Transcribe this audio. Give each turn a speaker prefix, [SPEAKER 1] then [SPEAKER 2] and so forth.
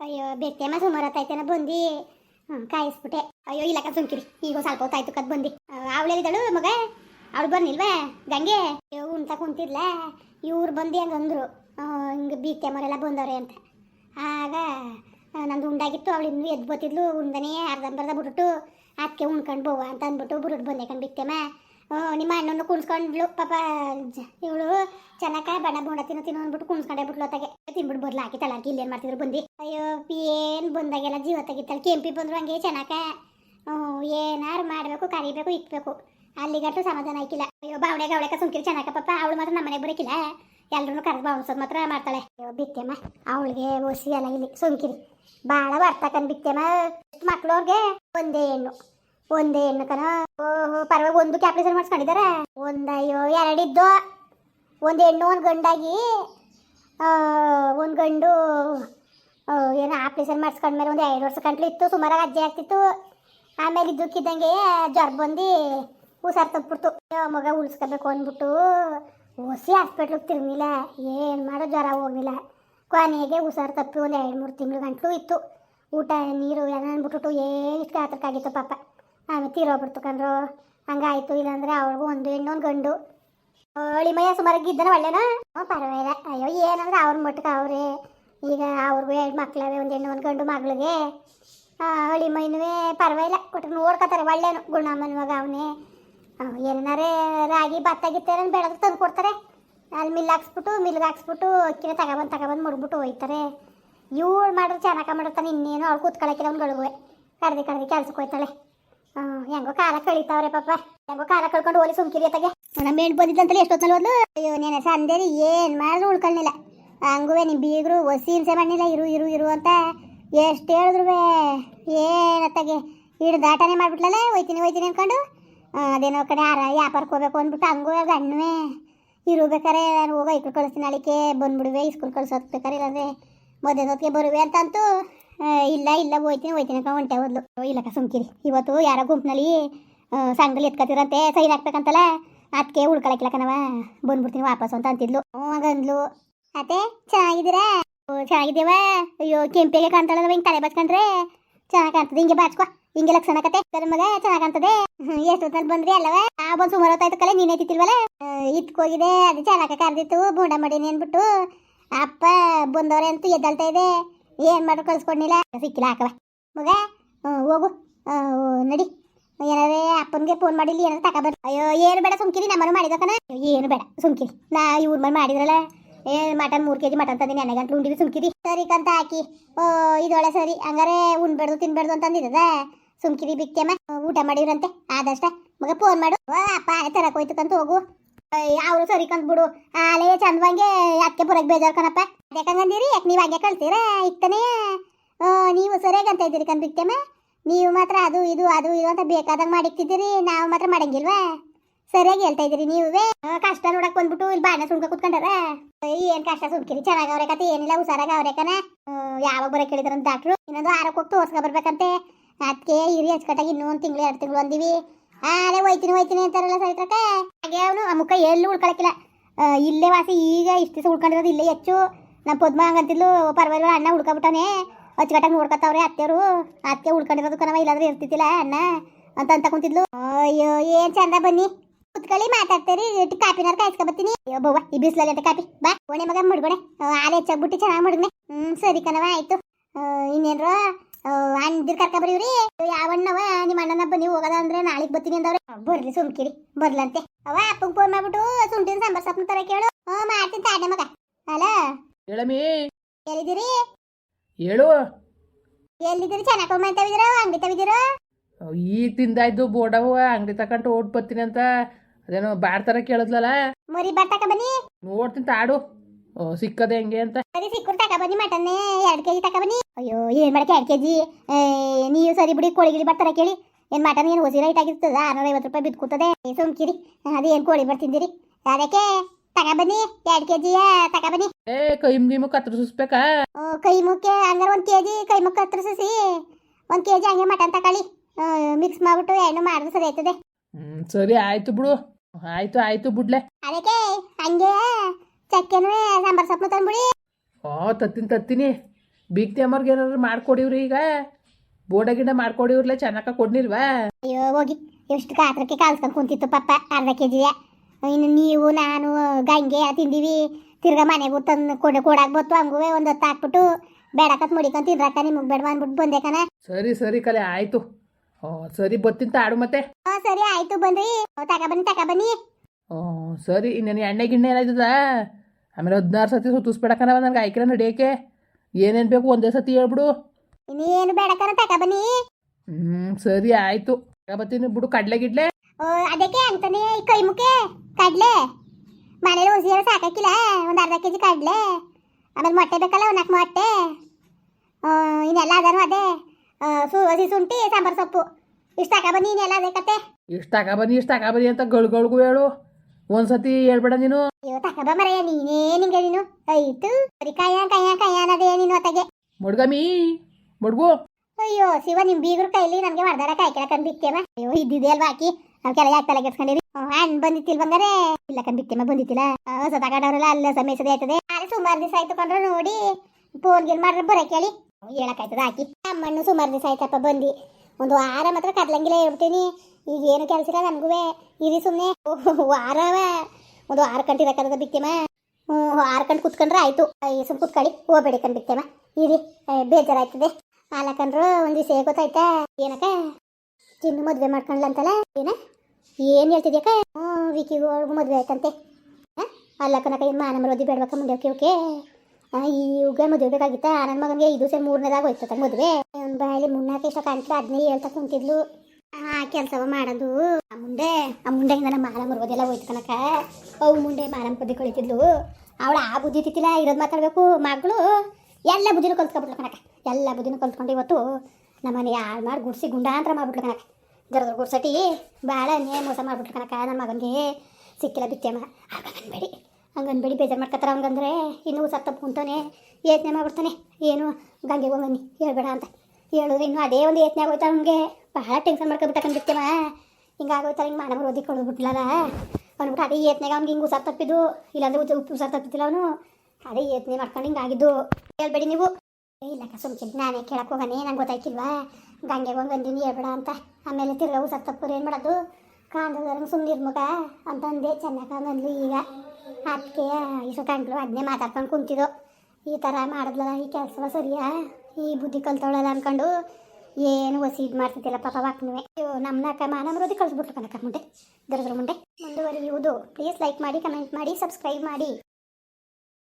[SPEAKER 1] ಅಯ್ಯೋ ಬೆಟ್ಟೆಮ್ಮ ಸುಮಾರು ಹೊತ್ತಾಯ್ತೇನ ಬಂದು. ಹ್ಞೂ ಕಾಯಿಸ್ಬಿಟ್ಟೆ. ಅಯ್ಯೋ ಇಲ್ಲ ಕದ್ ಸುಮ್ಕಿರಿ. ಈಗ ಸ್ವಲ್ಪ ಹೊತ್ತಾಯ್ತು ಕದ್ ಬಂದು. ಅವಳೆಲ್ಲಿದ್ದಳು ಮಗ? ಅವಳು ಬರ್ನಿಲ್ವಾ? ಗಂಗೆ? ಅಯ್ಯೋ ಉಣ್ತಾ ಕುಂತಿದ್ಲ. ಇವ್ರು ಬಂದು ಹಂಗೆ ಅಂದರು. ಹಿಂಗೆ ಬೀತೆಮ್ಮರೆಲ್ಲ ಬಂದವ್ರೆ ಅಂತ. ಆಗ ನಂದು ಉಂಡಾಗಿತ್ತು, ಅವಳು ಇನ್ನೂ ಎದ್ದು ಬತ್ತಿದ್ಲು, ಉಂಡನೇ ಅರ್ಧಂಬರ್ಧ ಬಿಟ್ಬಿಟ್ಟು ಅದಕ್ಕೆ ಉಣ್ಕೊಂಡು ಬೋವ ಅಂತ ಅಂದ್ಬಿಟ್ಟು ಬುರುಟ್ಟು ಬಂದೆ ಕಣ್ ಬಿತ್ತೆಮ್ಮ ನಿಮ್ಮ ಅಣ್ಣನ ಕುಣ್ಸ್ಕೊಂಡ್ಲು. ಪಾಪ ಇವಳು ಚೆನ್ನಾಗ ಬಣ್ಣ ಬೋಂಡ ತಿನ್ನು ತಿನ್ನು ಅಂದ್ಬಿಟ್ಟು ಕುಣ್ಸ್ಕೊಂಡೇ ಬಿಟ್ಲು ಅತ್ತಾಗೆ. ತಿನ್ಬಿಟ್ಟು ಬರ್ಲು ಹಾಕಿ ತಲಾಕಿ ಇಲ್ಲೇನು ಮಾಡ್ತಿದ್ರು ಬಂದು. ಅಯ್ಯೋ ಏನ್ ಬಂದಾಗೆಲ್ಲ ಜೀವ ತೆಗಿತಾಳೆ. ಕೆಂಪಿ ಬಂದ್ರು ಹಂಗೆ ಚೆನ್ನಾಗ ಏನಾರು ಮಾಡಬೇಕು, ಕರಿಬೇಕು, ಇಕ್ಬೇಕು. ಅಲ್ಲಿಗಟ್ಟು ಸಮಾಧಾನ ಆಯ್ಕಿಲ್ಲ. ಅಯ್ಯೋ, ಬಾವಣೆ ಗವಳೆಕ ಸುಮ್ಕಿರಿ ಚೆನ್ನಾಗ ಪಾಪ, ಅವಳು ಮಾತ್ರ ನಮ್ಮನೆ ಬರಕಿಲ್ಲ. ಎಲ್ಲರೂ ಕರೆದು ಬಾವಣಿಸೋದು ಮಾತ್ರ ಮಾಡ್ತಾಳೆ. ಅಯ್ಯೋ, ಬಿತ್ತೆಮ್ಮ, ಅವಳಿಗೆ ಒಸಿ ಎಲ್ಲ ಇಲ್ಲಿ. ಸುಮ್ಕಿರಿ. ಭಾಳ ವರ್ತಕನ್ ಬಿತ್ತೆಮ್ಮ. ಮಕ್ಳು ಒಂದೇ ಹೆಣ್ಣು. ಒಂದೇ ಹೆಣ್ಣು ಓಹೋ, ಪರವಾಗಿ ಒಂದು ಕ್ಯಾಪ್ಲೇಸನ್ ಮಾಡಿಸ್ಕೊಂಡಿದ್ದಾರೆ? ಒಂದಯ್ಯೋ, ಎರಡಿದ್ದು. ಒಂದು ಹೆಣ್ಣು, ಒಂದು ಗಂಡಾಗಿ. ಒಂದು ಗಂಡು ಏನು ಏನೋ ಆಪ್ರೇಷನ್ ಮಾಡಿಸ್ಕೊಂಡ್ಮೇಲೆ ಒಂದು ಎರಡು ವರ್ಷ ಗಂಟ್ಲು ಇತ್ತು, ಸುಮಾರಾಗಿ ಅಜ್ಜಿ ಆಗ್ತಿತ್ತು. ಆಮೇಲೆ ಇದ್ದಕ್ಕಿದ್ದಂಗೆ ಜ್ವರ ಬಂದು ಹುಷಾರು ತಪ್ಪಿಡ್ತು ಮಗ ಉಳಿಸ್ಕೋಬೇಕು ಅಂದ್ಬಿಟ್ಟು ಹೊಸಿ ಹಾಸ್ಪಿಟ್ಲಿಗೆ ತಿರುಗಿಲ್ಲ ಏನು ಮಾಡೋ, ಜ್ವರ ಹೋಗಿಲ್ಲ ಕೊನೆಗೆ ಹುಷಾರು ತಪ್ಪಿ ಒಂದು ಎರಡು ಮೂರು ತಿಂಗಳು ಗಂಟ್ಲು ಇತ್ತು. ಊಟ, ನೀರು, ಎಲ್ಲ ಅಂದ್ಬಿಟ್ಟು ಎಷ್ಟು ಗಾತ್ರಕ್ಕಾಗಿತ್ತು ಪಾಪ. ಆಮೇಲೆ ತೀರೋಗ್ಬಿಡ್ತು ಕಣ್ರು ಹಂಗಾಯ್ತು, ಇಲ್ಲಾಂದ್ರೆ ಅವ್ರಿಗೂ ಒಂದು ಹೆಣ್ಣೊಂದು ಗಂಡು. ಅಳಿಮಯ್ಯ ಸುಮಾರಾಗಿ ಇದ್ದಾನ ಒಳ್ಳೆನಾ? ಪರವಾಗಿಲ್ಲ. ಅಯ್ಯೋ, ಏನಂದ್ರೆ ಅವ್ರ ಮಟ್ಟಕ್ಕೆ ಅವ್ರೆ. ಈಗ ಅವ್ರಿಗೂ ಎರಡು ಮಕ್ಳವೆ, ಒಂದು ಹೆಣ್ಣು, ಒಂದು ಗಂಡು ಮಗಳಿಗೆ. ಅಳಿಮಯ್ಯನೂ ಪರವಾಗಿಲ್ಲ ಕೊಟ್ರ ನೋಡ್ಕೊತಾರೆ ಒಳ್ಳೇನು ಗುಣಮ್ಮನ ಮಗ ಅವನೇ. ಏನಾರೇ ರಾಗಿ, ಭತ್ತ, ಗಿತ್ತ ಬೆಳೆದು ತಂದು ಕೊಡ್ತಾರೆ. ಅಲ್ಲಿ ಮಿಲ್ ಹಾಕ್ಸ್ಬಿಟ್ಟು, ಮಿಲ್ಗೆ ಹಾಕ್ಸ್ಬಿಟ್ಟು, ಅಕ್ಕಿನ ತಗೊಬಂದು ತಗೊಬಂದು ಮುಡ್ಬಿಟ್ಟು ಹೋಯ್ತಾರೆ ಇವಳು ಮಾಡಿದ್ರೆ ಚೆನ್ನಾಗಿ ಮಾಡಿರ್ತಾನೆ, ಇನ್ನೇನು ಅವ್ಳು ಕೂತ್ಕೊಳಕ್ಕಿಲ್ಲ ಅವ್ನು ಗಳಿಗುವೆ ಕರ್ದಿ ಕರ್ದಿ ಕೆಲ್ಸಕ್ಕೆ ಹೋಯ್ತಾಳೆ. ಹೆಂಗೋ ಕಾಲ ಕಳೀತಾವ್ರೆ ಪಾಪ. ಹೆಂಗೋ ಕಾಲ ಕಳ್ಕೊಂಡು ಹೋಲಿ ಸುಮ್ಕಿರಿ ಅತ್ತಾಗೆ. ನಮ್ಮ ಹೆಣ್ಣು ಬಂದಿದ್ದಂತಲೇ ಎಷ್ಟೊತ್ತಲ್ಲಿ ಹೋದ್ಲು ಅಯ್ಯೋ, ನೇನೆ ಸಂದೇರಿ ಏನು ಮಾಡಿದ್ರು ಉಳ್ಕೊಳ್ಳಿಲ್ಲ ಹಂಗುವೆ ನಿಮ್ಮ ಬೀಗರು ಒಸಿ ಹಿಂಸೆ ಮಾಡಿಲ್ಲ ಇರು ಇರು ಇರು ಅಂತ ಎಷ್ಟು ಹೇಳಿದ್ರು ಏನತ್ತಾಗೆ ಹಿಡ್ದು ದಾಟನೆ ಮಾಡ್ಬಿಟ್ಲಲ್ಲ, ಹೋಯ್ತೀನಿ ಹೋಯ್ತೀನಿ ಅನ್ಕೊಂಡು? ಅದೇನೋ ಕಡೆ ಆರ ವ್ಯಾಪಾರಕ್ಕೆ ಹೋಗ್ಬೇಕು ಅಂದ್ಬಿಟ್ಟು ಹಂಗೂ ಗಣ್ಣುವೆ ಇರು ಬೇಕಾರೆ ನಾನು ಹೋಗೋ ಇಸ್ಕೂಲ್ ಕಳಿಸ್ತೀನಿ ಅಳಿಕೆ ಬಂದ್ಬಿಡುವೆ, ಇಸ್ಕೂಲ್ ಕಳ್ಸೋದು ಬೇಕಾರೆ ಇಲ್ಲಾಂದ್ರೆ ಹೊತ್ತಿಗೆ ಬರುವೆ ಅಂತಂತೂ. ಇಲ್ಲ ಇಲ್ಲ ಹೋಯ್ತೀನಿ ಹೋಯ್ತೀನಿ ಅಕ್ಕ ಹೊಂಟೆ ಹೋದ್ಲು. ಇಲ್ಲಕ್ಕ ಸುಮ್ಕಿರಿ. ಇವತ್ತು ಯಾರೋ ಗುಂಪಿನಲ್ಲಿ ಸಂಘದಲ್ಲಿ ಎತ್ಕತ್ತಿರಂತೆ ಸೈನ್ ಹಾಕ್ಬೇಕಂತಲ್ಲ, ಅದಕ್ಕೆ ಉಳ್ಕೊಳಕಿಲ್ಲ ನಾವ ಬಂದ್ಬಿಡ್ತೀನಿ ವಾಪಸ್ ಅಂತ ಅಂತಿದ್ಲು. ಹಂಗಂದ್ಲು ಅತ್ತೆ, ಚೆನ್ನಾಗಿದ್ದೀರಾ? ಚೆನ್ನಾಗಿದ್ದೀವ? ಅಯ್ಯೋ, ಕೆಂಪಿಗೆ ಕಾಣ್ತಾಳಲ್ಲ ಹಿಂಗೆ ತಲೆ ಬಚ್ಕೊಂಡ್ರೆ? ಚೆನ್ನಾಗಿ ಕಾಣ್ತದೆ, ಹಿಂಗೆ ಬಾಚ್ಕೊ. ಹಿಂಗೆ ಲಕ್ಷಣ ಕತೆ. ಮಗ ಚೆನ್ನಾಗಿ ಕಾಣ್ತದೆ. ಎಷ್ಟು ಹೊತ್ತಲ್ಲಿ ಬಂದ್ರಿ ಅಲ್ಲವ? ಆ, ಬಂದು ಸುಮಾರು ಹೊತ್ತಾಯ್ತು ಕಲೆ, ನೀನೇ ತಿತ್ತಿಲ್ವಲ್ಲ ಇತ್ಕೋಗಿದೆ ಅದು ಚೆನ್ನಾಗಿ ಕರೆದಿತ್ತು, ಬೂಂಡ ಮಾಡೀನಿ ಅಂದ್ಬಿಟ್ಟು. ಅಪ್ಪ, ಬಂದವ್ರೆ ಅಂತೂ ಎದ್ದಳ್ತಾ ಇದೆ. ಏನ್ ಮಾಡ್ರು ಕಳ್ಸ್ಕೊಡ್ನಿಲ್ಲ ಸಿಕ್ಕಿಲ್ಲ ಹಾಕವ ಮಗ ಹೋಗು. ನಡಿ. ಏನಾರೇ ಅಪ್ಪನಿಗೆ ಫೋನ್ ಮಾಡಿಲ್ಲ ಏನಾದ್ರು ತಗೊಬರ್ ಅಯ್ಯೋ ಏನು ಬೇಡ ಸುಮ್ಕಿರಿ ನಮ್ಮನ್ನು ಮಾಡಿದಕನ ಏನು ಬೇಡ ಸುಮ್ಕಿರಿ. ನಾ ಇವ್ರ ಮನೆ ಮಾಡಿದ್ರಲ್ಲ ಏ ಮಟನ್ ಮೂರು ಕೆಜಿ ಮಟನ್ ತಂದಿನಿ ಎಣ್ಣೆ ಗಂಟಲು ಉಂಡಿವಿ ಸುಮ್ಕಿರಿ. ಸರಿ ಹಾಕಿ. ಓ ಇದೊಳೆ ಸರಿ. ಹಂಗಾರೆ ಉಣ್ಬೇಡ್ದು ತಿನ್ಬೇಡ್ದು ಅಂತ ಅಂದಿದ್ದದ? ಸುಮ್ಕಿರಿ ಬಿಕ್ಕೆಮ್ಮ. ಊಟ ಮಾಡಿವ್ರಂತೆ. ಆದಷ್ಟ ಮಗ ಫೋನ್ ಮಾಡು. ಓ, ಅಪ್ಪ ತರಕ್ಕೆ ಹೋಯ್ತು ಹೋಗು. ಅವರು ಸರಿ ಕಂತ ಬಿಡು. ಆಲೇ ಚಂದವಂಗೆ ಅದಕ್ಕೆ ಬರಕ್ ಬೇಜಾರ್ ಕಣಪ್ಪ. ಯಾಕಂಗಂದಿರಿ ಯಾಕೆ ನೀವು ಹಂಗೆ ಕಳ್ತೀರ? ಇತ್ತನೇ. ನೀವು ಸರಿಯಾಗಿ ಅಂತ ಇದ್ದೀರಿ ಕಂದ್ ಬಿಕ್ತೆಮ್ಮ ನೀವು ಮಾತ್ರ ಅದು ಇದು ಅದು ಇದು ಅಂತ ಬೇಕಾದಂಗೆ ಮಾಡಿಕ್ತಿದ್ದೀರಿ. ನಾವು ಮಾತ್ರ ಮಾಡಂಗಿಲ್ವಾ? ಸರಿಯಾಗಿ ಹೇಳ್ತಾ ಇದ್ದೀರಿ ನೀವೇ. ಕಷ್ಟ ನೋಡಕ್ ಬಂದ್ಬಿಟ್ಟು ಇಲ್ಲಿ ಬಾಣ ಸುಣ್ಕ ಕುತ್ಕೊಂಡಾರ? ಏನ್ ಕಷ್ಟ ಸುಮ್ಕಿರಿ. ಚೆನ್ನಾಗಿ ಅವ್ರೆ ಕತೆ. ಏನಿಲ್ಲ ಹುಷಾರಾಗ ಅವ್ರೆ ಯಾವಾಗ ಬರಕ್ ಕೇಳಿದ್ರಂತ ಡಾಕ್ಟ್ರು ಇನ್ನೊಂದು ಆರಕ್ಕೆ ಹೋಗಿ ತೋರ್ಸ್ಕೊ ಬರ್ಬೇಕಂತೆ. ಅದಕ್ಕೆ ಇರಿ ಹಚ್ಕಟ್ಟಾಗಿ ಇನ್ನೊಂದು ತಿಂಗಳು, ಎರಡು ತಿಂಗಳು ಅಂದಿವಿ. ಅದೇ ಹೋಯ್ತೀನಿ ಹೋಯ್ತೀನಿ ಅಂತಾರಲ್ಲ ಸವಿತ್ರಕ್ಕ? ಹಾಗೆ ಅವನು, ಆ ಮುಖ ಎಲ್ಲೂ ಉಳ್ಕೊಳಕ್ಕಿಲ್ಲ ಇಲ್ಲೇ ವಾಸಿ, ಈಗ ಇಷ್ಟು ದಿವಸ ಉಳ್ಕೊಂಡಿರೋದು ಇಲ್ಲೇ ಹೆಚ್ಚು. ನಮ್ಮ ಪದ್ಮ ಹಂಗಂತಿದ್ಲು, ಪರವಾಗಿಲ್ಲ, ಅಣ್ಣ ಉಳ್ಕೊಬಿಟ್ಟಾನೆ ಅಚ್ಚುಕಟ್ಟಾಗಿ ನೋಡ್ಕೊತಾವ್ರೆ ಅತ್ತೆಯವರು ಅತ್ತೆ ಉಳ್ಕೊಂಡಿರೋದು ಕಣವ, ಇಲ್ಲಾಂದ್ರೆ ಇರ್ತಿದ್ದಿಲ್ಲ ಅಣ್ಣ ಅಂತ ಅಂತ ಕುಂತಿದ್ಲು. ಅಯ್ಯೋ, ಏನ್ ಚಂದ ಬನ್ನಿ. ಕುತ್ಕೊಳ್ಳಿ, ಮಾತಾಡ್ತೀರಿ ಕಾಪಿನಾರ ಕಾಯಿಸ್ಕೊ ಬರ್ತೀನಿ. ಅಯ್ಯೋ, ಬವ್ವ, ಈ ಬಿಸಿಲಲ್ಲಿ ಅಂತ ಕಾಪಿ ಬಾ, ಓಣೆ ಮಗ, ಮುಡ್ಗೊಣೆ. ಹಾಲು ಹೆಚ್ಚಾಗ್ಬಿಟ್ಟು ಚೆನ್ನಾಗಿ ಮುಡ್ಗನೆ. ಹ್ಞೂ ಸರಿ ಕಣವ, ಆಯ್ತು. ಇನ್ನೇನ್ರು? ಅಂದಿರ್ ಕರ್ಕ ಬರೀವ್ರಿ. ಯಾವಣ್ಣವ ನಿಮ್ಮ ಅಣ್ಣನ ಬನ್ನಿ ಹೋಗದ ಅಂದ್ರೆ ನಾಳೆಗ್ ಬರ್ತೀನಿ ಅಂದವ್ರೆ. ಬರ್ಲಿ ಸುಮ್ಕಿರಿ ಬರ್ಲಂತೆ. ಅವ ಅಪ್ಪಂಗ್ ಫೋನ್ ಮಾಡ್ಬಿಟ್ಟು ಸುಂಟಿನ ಸಾಂಬಾರ್ ಸಪ್ನ ತರ ಕೇಳು ಹ್ಞೂ ಮಾಡ್ತೀನಿ ತಾಡೆ ಮಗ. ಅಲ್ಲ
[SPEAKER 2] ಹೇಳಮಿ.
[SPEAKER 1] ಎಲ್ಲಿದ್ದೀರಿ?
[SPEAKER 2] ಹೇಳು.
[SPEAKER 1] ಎಲ್ಲಿದ್ದೀರಿ? ಚೆನ್ನಾಗಿ ಮಾಡ್ತಾವಿದ್ದೀರ ಅಂಗಡಿ ತಾವಿದ್ದೀರಾ
[SPEAKER 2] ಈಗ ತಿಂದಾಯ್ತು ಬೋಡವ ಅಂಗಡಿ ತಗೊಂಡು ಓಟ್ ಬರ್ತೀನಿ ಅಂತ. ಅದೇನೋ ಬಾಡ್ತಾರ ಕೇಳಿದ್ಲಲ್ಲ
[SPEAKER 1] ಮರಿ ಬರ್ತಕ ಬನ್ನಿ.
[SPEAKER 2] ನೋಡ್ತೀನಿ ತಾಡು. ಸಿಕ್ಕದೆ ಹೆಂಗೆ ಅಂತ?
[SPEAKER 1] ಸರಿ ಸಿಕ್ಕರು ತಕ ಬನ್ನಿ ಮಟನ್ನೇ ಎರಡು ಕೆಜಿ ತಕ ಬನ್ನಿ. ಅಯ್ಯೋ ಏನ್ ಮಾಡಕ್ಕೆ ಎರಡು ಕೆಜಿ? ನೀವು ಸರಿ ಬಿಡಿ ಕೋಳಿ ಗಿಳಿ ಬರ್ತಾರ ಕೇಳಿ. ಏನು ಮಟನ್ ಏನು ಹೊಸಿ ರೈಟ್ ಆಗಿರ್ತದ? ಆರ್ನೂರ ಐವತ್ತು ರೂಪಾಯಿ ಬಿದ್ಕೂತದೆ ಸುಮ್ಕಿರಿ. ಅದೇನು ಕೋಳಿ ಬರ್ತಿದ್ದೀರಿ ಅದಕ್ಕೆ ತಕ ಬನ್ನಿ ಎರಡು ಕೆಜಿಯ ತಕ ಬನ್ನಿ.
[SPEAKER 2] ಏ ಕೈ ಗಿಮು ಕತ್ತರಿಸ್ಬೇಕಾ
[SPEAKER 1] ಆ, ಕೈ ಮುಕ್ಕೆ ಹಂಗಾರೆ ಒಂದು ಕೆಜಿ ಕೈ ಮುಕ್ಕ ಸುಸಿ. ಒಂದು ಕೆಜಿ ಹಂಗೆ ಮಟನ್ ತಕಳಿ ಮಿಕ್ಸ್ ಮಾಡ್ಬಿಟ್ಟು ಎಣ್ಣೆ ಮಾಡಿದ್ರೆ ಸರಿ ಆಯ್ತದೆ.
[SPEAKER 2] ಹ್ಞೂ ಸರಿ ಆಯ್ತು ಬಿಡು. ಆಯ್ತು ಆಯ್ತು ಬಿಡ್ಲೆ.
[SPEAKER 1] ಅದಕ್ಕೆ ಹಂಗೆ ಚಕ್ಕೆನೂ ಸಾಂಬಾರ್ ಸೊಪ್ಪು ತಂದ್ಬಿಡಿ.
[SPEAKER 2] ಓ ತತ್ತೀನಿ ತತ್ತೀನಿ. ಬೀಗ್ತಿ ಅಮ್ಮರ್ಗೆ ಏನಾದ್ರು ಮಾಡ್ಕೊಡಿವ್ರಿ ಈಗ? ಬೋಡ ಗಿಡ ಮಾಡ್ಕೊಡಿವ್ರಲ್ಲ ಚೆನ್ನಾಗ ಕೊಡ್ನಿಲ್ವಾ?
[SPEAKER 1] ಅಯ್ಯೋ ಹೋಗಿ. ಎಷ್ಟು ಕಾತ್ರಕ್ಕೆ ಕಾಲ್ಸ್ಕೊಂಡು ಕುಂತಿತ್ತು ಪಪ್ಪ ಅರ್ಧ ಕೆ ಜಿಯ ಇನ್ನು ನೀವು ನಾನು ಗಂಗೆ ತಿಂದೀವಿ. ತಿರ್ಗಾ ಮನೆಗೂ ತಂದು ಕೊಡ ಕೊಡಾಕ್ ಬತ್ತು ಹಂಗುವೆ ಒಂದು ಹೊತ್ತು ಹಾಕ್ಬಿಟ್ಟು ಬೇಡಕತ್ ಮುಡಿಕೊಂಡ್ ತಿನ್ರಕ್ಕ ನಿಮಗೆ ಬೇಡ ಅಂದ್ಬಿಟ್ಟು ಬಂದೆ ಕಣ.
[SPEAKER 2] ಸರಿ ಸರಿ ಕಲೆ ಆಯ್ತು. ಹ್ಞೂ ಸರಿ ಬತ್ತಿಂತ ಆಡು ಮತ್ತೆ.
[SPEAKER 1] ಹ್ಞೂ ಸರಿ ಆಯ್ತು ಬನ್ರಿ ತಕ ಬನ್ನಿ ತಕ ಬನ್ನಿ.
[SPEAKER 2] ಹ್ಞೂ ಸರಿ ಇನ್ನೇನು ಎಣ್ಣೆ ಗಿಣ್ಣೆ ಏನಾಯ್ತದ ಆಮೇಲೆ ಹದಿನಾರು ಸತಿ ಸುತ್ತಿಸ್ಬೇಡಕನವ ನನಗೆ ಆಯ್ಕೆ ನಡಿಯೋಕೆ? ಏನೇನು ಬೇಕು ಒಂದೇ ಸತಿ ಹೇಳ್ಬಿಡು.
[SPEAKER 1] ಇನ್ನೇನು ಬೇಡಕ್ಕನ ತಕ ಬನ್ನಿ.
[SPEAKER 2] ಹ್ಞೂ ಸರಿ ಆಯಿತು. ಬತ್ತೀನಿ ಬಿಡು ಕಡ್ಲೆ ಗಿಡ್ಲೆ.
[SPEAKER 1] ಓ ಅದಕ್ಕೆ ಅಂತಾನೆ ಈ ಕೈ ಮುಖೆ ಕಡ್ಲೆ. ಮನೇಲಿ ಹುಸಿ ಸಾಕಾಕಿಲ್ಲ ಒಂದು ಅರ್ಧ ಕೆ ಜಿ ಕಡ್ಲೆ. ಆಮೇಲೆ ಮೊಟ್ಟೆ ಬೇಕಲ್ಲ ಒಂದು ನಾಲ್ಕು ಮೊಟ್ಟೆ. ಇನ್ನೆಲ್ಲ ಅದನು ಅದೇ. ಸು ಹಸಿ ಶುಂಠಿ ಸಾಂಬಾರು ಸೊಪ್ಪು. ಇಷ್ಟು ತಕ ಬನ್ನಿ ಇನ್ನೆಲ್ಲ ಅದೇ ಕತೆ.
[SPEAKER 2] ಇಷ್ಟು ತಕ ಬನ್ನಿ ಇಷ್ಟು ತಕ ಬನ್ನಿ ಅಂತ ಗಳ್ಗಳಿಗೂ ಹೇಳು. ಒಂದ್ಸತಿ ಹೇಳ್ಬೇಡ ನೀನು.
[SPEAKER 1] ಮರೆಯ ನೀನೇ ನಿಂಗೆ ನೀನು? ಐತು ಬರೀ ಕಯ್ಯ ಕಯ್ಯ ಅನ್ನೋದೇ ನೀನು ಅತ್ತಗೆ.
[SPEAKER 2] ಮಡ್ಗಮಿ ಮಡ್ಗು.
[SPEAKER 1] ಅಯ್ಯೋ ಶಿವ ನಿಮ್ ಬೀಗ್ರ ಕೈಲಿ ನಮ್ಗೆ ಮಾಡ್ದಾರ ಕಾಯಿ ಕೆಳ ಕಂದ್ ಬಿತ್ತೇಮ ಅಯ್ಯೋ ಇದ್ದಿದೆ ಅಲ್ವಾ ನಾವ್ ಕೆಳಗೆ ಯಾಕೆ ತಲೆ ಕೆಡ್ಸ್ಕೊಂಡಿರಿ ಹಣ್ಣು ಬಂದಿತ್ತಿಲ್ ಬಂಗಾರೆ. ಇಲ್ಲ ಕಂದ್ ಬಿತ್ತೇಮ ಬಂದಿತ್ತಿಲ್ಲ. ಹೊಸ ಅಲ್ಲ ಸಮಯಸದೆ ಆಯ್ತದೆ. ಅದೇ ಸುಮಾರು ದಿವಸ ಆಯ್ತು ಕೊಂಡ್ರೆ ನೋಡಿ. ಫೋನ್ ಗಿಲ್ ಮಾಡ್ರೆ ಬರ ಕೇಳಿ. ಹೇಳಕ್ಕಾಯ್ತದ ಹಾಕಿ ಅಮ್ಮಣ್ಣು ಸುಮಾರು ದಿವಸ ಆಯ್ತಪ್ಪ ಬಂದು. ಒಂದು ವಾರ ಮಾತ್ರ ಕದ್ಲಂಗಿಲ್ಲ ಹೇಳ್ಬಿಡ್ತೀನಿ ಈಗ ಏನು ಕೆಲಸ ಇಲ್ಲ ನಮಗೂ ಇರಿ ಸುಮ್ಮನೆ ವಾರವ ಒಂದು ಆರು ಗಂಟೆ ಇರಕ್ಕದ ಬಿತ್ತೇಮ. ಹ್ಞೂ ಆರು ಗಂಟೆ ಕುತ್ಕೊಂಡ್ರೆ ಆಯ್ತು. ಸುಮ್ ಕುತ್ಕೊಳ್ಳಿ. ಹೋಗ್ಬೇಡಿ ಕಂಡು ಬಿತ್ತೇಮ. ಇರಿ ಬೇಜಾರಾಯ್ತದೆ. ಆಲಕಂಡ್ರು ಒಂದು ದಿವಸ ಗೊತ್ತಾಯ್ತಾ. ಏನಕ್ಕ? ಚಿನ್ನು ಮದ್ವೆ ಮಾಡ್ಕೊಂಡ್ಲಂತಲ್ಲ? ಏನ? ಏನು ಹೇಳ್ತಿದ್ಯಕ್ಕ? ಹ್ಞೂ, ವಿಕಿಗೂ ಮದುವೆ ಆಯ್ತಂತೆ? ಅಲ್ಲ ಕನಕ ಏನು ಮಾನ ಮರೋದಿ ಬೇಡ್ಬೇಕ ಮುಂದೆ ಓಕೆ ಓಕೆ ಈ ಯುಗ ಮದುವೆ ಬೇಕಾಗಿತ್ತ? ನನ್ನ ಮಗನಿಗೆ ಇದು ಸೇ ಮೂರನೇದಾಗ ಹೋಯ್ತದ ಮದುವೆ. ಬಾಯಲ್ಲಿ ಮುನ್ನಾಕೆ ಇಷ್ಟ ಕಾಣ್ತಿಲ್ಲ ಅದನ್ನೇ ಹೇಳ್ತಾ ಕುಂತಿದ್ಲು. ಆ ಕೆಲಸವ ಮಾಡೋದು. ಆ ಮುಂಡೆ ಆ ಮುಂಡೆಯಿಂದ ನಮ್ಮ ಮಾನ ಮರೋದೆಲ್ಲ ಹೋಯ್ತು ಕನಕ ಅವು ಮುಂಡೆ ಮಾನ ಬುದ್ಧಿ ಕಳಿತಿದ್ಲು ಅವಳು ಆ ಬುದ್ಧಿ ತಿತ್ತಿಲ್ಲ ಇರೋದು ಮಾತಾಡಬೇಕು, ಮಗಳು. ಎಲ್ಲ ಬುದ್ಧಿನೂ ಕಲ್ತ್ಕೊಬಿಟ್ಲು ಕನಕ ಎಲ್ಲ ಬುದ್ಧಿನೂ ಕಲ್ತ್ಕೊಂಡು ಇವತ್ತು ನಮ್ಮನೆ ಯಾರು ಮಾಡಿ ಗುಡ್ಸಿ ಗುಂಡಾಂತರ ಮಾಡ್ಬಿಟ್ಲು ಕನಕ ಜರದ್ರ ಗುಡ್ಸಟಿ ಭಾಳ ನೇ ಮೋಸ ಮಾಡ್ಬಿಟ್ಲು ಕನಕ ನನ್ನ ಮಗನಿಗೆ. ಸಿಕ್ಕಿಲ್ಲ ಬಿತ್ತೇಮ ಹಂಗನ್ಬೇಡಿ ಹಂಗನ್ಬೇಡಿ ಬೇಜಾರು ಮಾಡ್ಕೊತಾರ ಅವಂಗಂದ್ರೆ ಇನ್ನೂ ಸತ್ತಪ್ಪ ಕುಂತಾನೆ ಯೋಚನೆ ಮಾಡ್ಬಿಡ್ತಾನೆ. ಏನು ಗಂಗೆ ಹೋಗಿ ಹೇಳ್ಬೇಡ ಅಂತ. ಹೇಳಿದ್ರೆ ಇನ್ನು ಅದೇ ಒಂದು ಯೋಚನೆ ಆಗೋಯ್ತಾ ಅವ್ನಿಗೆ ಬಹಳ ಟೆನ್ಷನ್ ಮಾಡ್ಕೊಬಿಟ್ಟ ಹಿಂಗಾಗೋಯ್ತಾರ ಹಿಂಗೆ ಮಾನವ ಓದಿ ಬಿಟ್ಲಲ್ಲ ಅಂದ್ಬಿಟ್ಟು ಅದೇ ಯೋಚನೆಗೆ ಅವ್ನಿಗೆ ಹಿಂಗೆ ಉಸಾರ್ ತಪ್ಪಿದ್ದು. ಇಲ್ಲಾಂದ್ರೆ ಉಪ್ಪು ಉಸಾರ್ ತಪ್ಪಿದ್ದಿಲ್ಲ ಅವನು. ಅದೇ ಯೋಚನೆ ಮಾಡ್ಕೊಂಡು ಹಿಂಗಾಗಿದ್ದು ಹೇಳ್ಬೇಡಿ ನೀವು. ಇಲ್ಲ ಸುಮ್ಕಿದ್ ನಾನೇ ಕೇಳಕ್ಕೆ ಹೋಗನೆ. ನಂಗೆ ಗೊತ್ತಾಯ್ತಿಲ್ವಾ? ಗಂಗೆ ಹೋಗಿ ಬಂದಿನಿ ಹೇಳ್ಬೇಡ ಅಂತ. ಆಮೇಲೆ ತಿರ್ಗ ಉಸಾರ್ ತಪ್ಪರು ಏನು ಮಾಡೋದು? ಕಾಂಡದಂಗೆ ಸುಮ್ಮನೆ ಮಗ ಅಂತಂದೆ ಚೆನ್ನಾಗಿ ಹಂಗಂದ್ಲು ಈಗ. ಅದಕ್ಕೆ ಇಷ್ಟು ಕಂಡ್ಲು ಅದನ್ನೇ ಮಾತಾಡ್ಕೊಂಡು ಕುಂತಿದ್ದು. ಈ ಥರ ಮಾಡಿದ್ಲಲ್ಲ, ಈ ಕೆಲಸ ಸರಿಯಾ? ಈ ಬುದ್ಧಿ ಕಲ್ತವಳಲ್ಲ ಅನ್ಕೊಂಡು ಏನು ಹೊಸಿ ಇದು ಮಾಡ್ತಿದ್ದಿಲ್ಲ ಪಾಪ ವಾಕ್ನುವೆ. ಅಯ್ಯೋ ನಮ್ಮನ್ನ ಮಾನ ಮರೋದಿ ಕಳಿಸ್ಬಿಟ್ರು ಕನಕ ಮುಂದೆ, ದರದ್ರ ಮುಂದೆ. ಮುಂದುವರಿಯುವುದು. ಪ್ಲೀಸ್ ಲೈಕ್ ಮಾಡಿ ಕಮೆಂಟ್ ಮಾಡಿ ಸಬ್ಸ್ಕ್ರೈಬ್ ಮಾಡಿ.